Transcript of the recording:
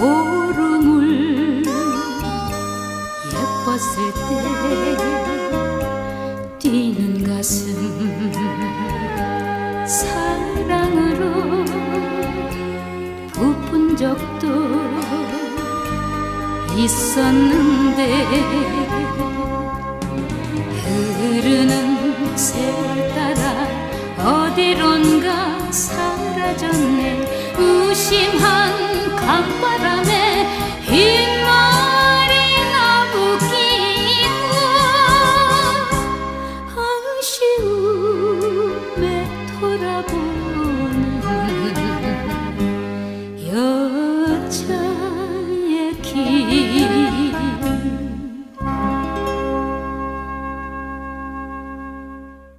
보름을 예뻤을 때 뛰는 가슴 사랑으로 부푼 적도 있었는데 흐르는 세월 따라 어디론가 사라졌네. 무심한 밤바람에 흰머리 나부끼고 한시움에 돌아보는 여자의 길.